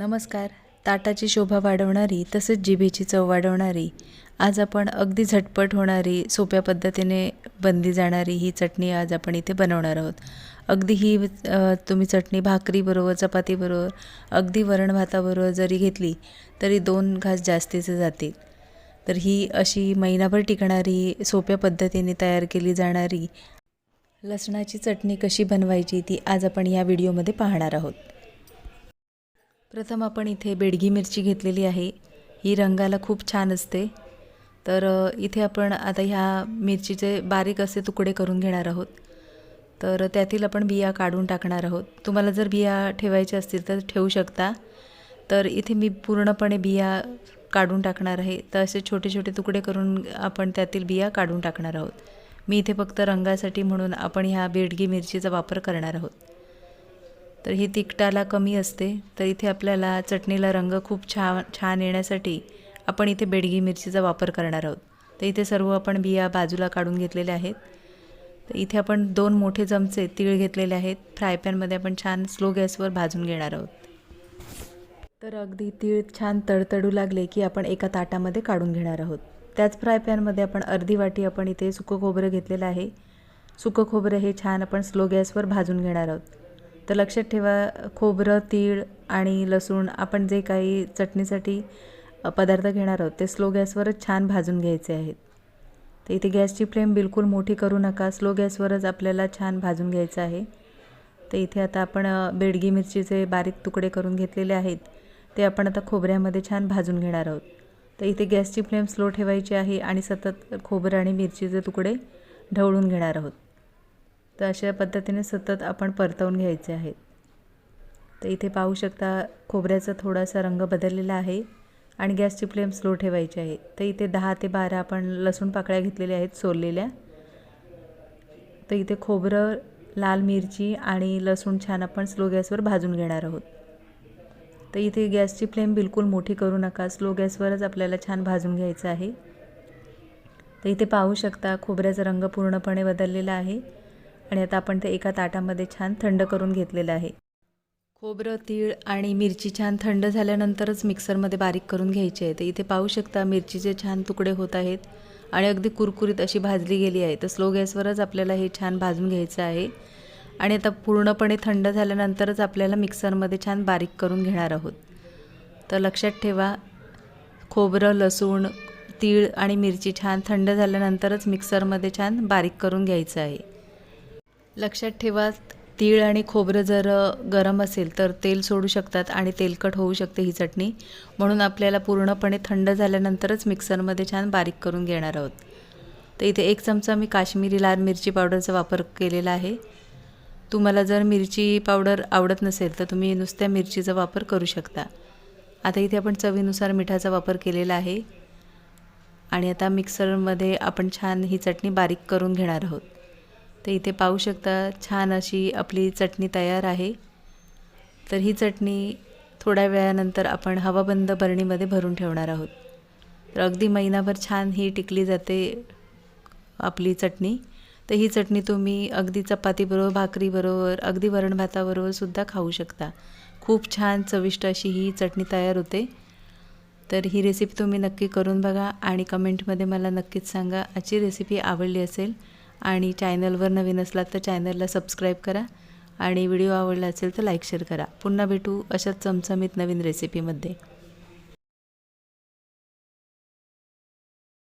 नमस्कार. ताटाची शोभा वाढवणारी तसेच जिभेची चव वाढवणारी आज आपण अगदी झटपट होणारी सोप्या पद्धतीने बनली जाणारी ही चटणी आज आपण इथे बनवणार आहोत. अगदी ही तुम्ही चटणी भाकरीबरोबर चपातीबरोबर अगदी वरण भाताबरोबर जरी घेतली तरी दोन घास जास्तीचे जातील. तर ही अशी महिनाभर टिकणारी सोप्या पद्धतीने तयार केली जाणारी लसणाची चटणी कशी बनवायची ती आज आपण या व्हिडिओमध्ये पाहणार आहोत. प्रथम आपण इथे बेडगी मिरची घेतलेली आहे. ही रंगाला खूप छान असते. तर इथे आपण आता ह्या मिरचीचे बारीक असे तुकडे करून घेणार आहोत. तर त्यातील आपण बिया काढून टाकणार आहोत. तुम्हाला जर बिया ठेवायच्या असतील तर ठेवू शकता. तर इथे मी पूर्णपणे बिया काढून टाकणार आहे. तर असे छोटे छोटे तुकडे करून आपण त्यातील बिया काढून टाकणार आहोत. मी इथे फक्त रंगासाठी म्हणून आपण ह्या बेडगी मिरचीचा वापर करणार आहोत. तर ही तिखटाला कमी असते. तर इथे आपल्याला चटणीला रंग खूप छान छान येण्यासाठी आपण इथे बेडगी मिरचीचा वापर करणार आहोत. तर इथे सर्व आपण बिया बाजूला काढून घेतलेल्या आहेत. तर इथे आपण दोन मोठे चमचे तीळ घेतलेले आहेत. फ्राय पॅनमध्ये आपण छान स्लो गॅसवर भाजून घेणार आहोत. तर अगदी तीळ छान तडतडू लागले की आपण एका ताटामध्ये काढून घेणार आहोत. त्याच फ्राय पॅनमध्ये आपण अर्धी वाटी आपण इथे सुकं खोबरं घेतलेलं आहे. सुकं खोबरं हे छान आपण स्लो गॅसवर भाजून घेणार आहोत. तर लक्षात ठेवा खोबरं तीळ आणि लसूण आपण जे काही चटणीसाठी पदार्थ घेणार आहोत ते स्लो गॅसवरच छान भाजून घ्यायचे आहेत. तर इथे गॅसची फ्लेम बिलकुल मोठी करू नका स्लो गॅसवरच आपल्याला छान भाजून घ्यायचं आहे. तर इथे आता आपण बेडगी मिरचीचे बारीक तुकडे करून घेतलेले आहेत ते आपण आता खोबऱ्यामध्ये छान भाजून घेणार आहोत. तर इथे गॅसची फ्लेम स्लो ठेवायची आहे आणि सतत खोबरं आणि मिरचीचे तुकडे ढवळून घेणार आहोत. तर अशा पद्धतीने सतत आपण परतवून घ्यायचे आहेत. तर इथे पाहू शकता खोबऱ्याचा थोडासा रंग बदललेला आहे आणि गॅसची फ्लेम स्लो ठेवायची आहे. तर इथे दहा ते बारा आपण लसूण पाकळ्या घेतलेल्या आहेत सोललेल्या. तर इथे खोबरं लाल मिरची आणि लसूण छान आपण स्लो गॅसवर भाजून घेणार आहोत. तर इथे गॅसची फ्लेम बिलकुल मोठी करू नका स्लो गॅसवरच आपल्याला छान भाजून घ्यायचं आहे. तर इथे पाहू शकता खोबऱ्याचा रंग पूर्णपणे बदललेला आहे. आणि आता आपण ते एका ताटामध्ये छान थंड करून घेतलेलं आहे. खोबरं तीळ आणि मिरची छान थंड झाल्यानंतरच मिक्सरमध्ये बारीक करून घ्यायची आहे. तर इथे पाहू शकता मिरचीचे छान तुकडे होत आहेत आणि अगदी कुरकुरीत अशी भाजली गेली आहे. तर स्लो गॅसवरच आपल्याला हे छान भाजून घ्यायचं आहे. आणि आता पूर्णपणे थंड झाल्यानंतरच आपल्याला मिक्सरमध्ये छान बारीक करून घेणार आहोत. तर लक्षात ठेवा खोबरं लसूण तीळ आणि मिरची छान थंड झाल्यानंतरच मिक्सरमध्ये छान बारीक करून घ्यायचं आहे. लक्षात ठेवा तीळ आणि खोबरं जर गरम असेल तर तेल सोडू शकतात आणि तेलकट होऊ शकते ही चटणी. म्हणून आपल्याला पूर्णपणे थंड झाल्यानंतरच मिक्सरमध्ये छान बारीक करून घेणार आहोत. तर इथे एक चमचा मी काश्मीरी लाल मिरची पावडरचा वापर केलेला आहे. तुम्हाला जर मिरची पावडर आवडत नसेल तर तुम्ही नुसत्या मिरचीचा वापर करू शकता. आता इथे आपण चवीनुसार मिठाचा वापर केलेला आहे. आणि आता मिक्सरमध्ये आपण छान ही चटणी बारीक करून घेणार आहोत. तर इथे पाहू शकता छान अशी आपली चटणी तयार आहे. तर ही चटणी थोड्या वेळानंतर आपण हवाबंद बरणीमध्ये भरून ठेवणार आहोत. तर अगदी महिनाभर छान ही टिकली जाते आपली चटणी. तर ही चटणी तुम्ही अगदी चपातीबरोबर भाकरीबरोबर अगदी वरण भाताबरोबर सुद्धा खाऊ शकता. खूप छान चविष्ट अशी ही चटणी तयार होते. तर ही रेसिपी तुम्ही नक्की करून बघा आणि कमेंटमध्ये मला नक्कीच सांगा आजची रेसिपी आवडली असेल आणि चॅनलवर नवीन असलात तर चॅनलला सबस्क्राईब करा. आणि व्हिडिओ आवडला असेल तर लाईक शेअर करा. पुन्हा भेटू अशाच चमचमीत नवीन रेसिपीमध्ये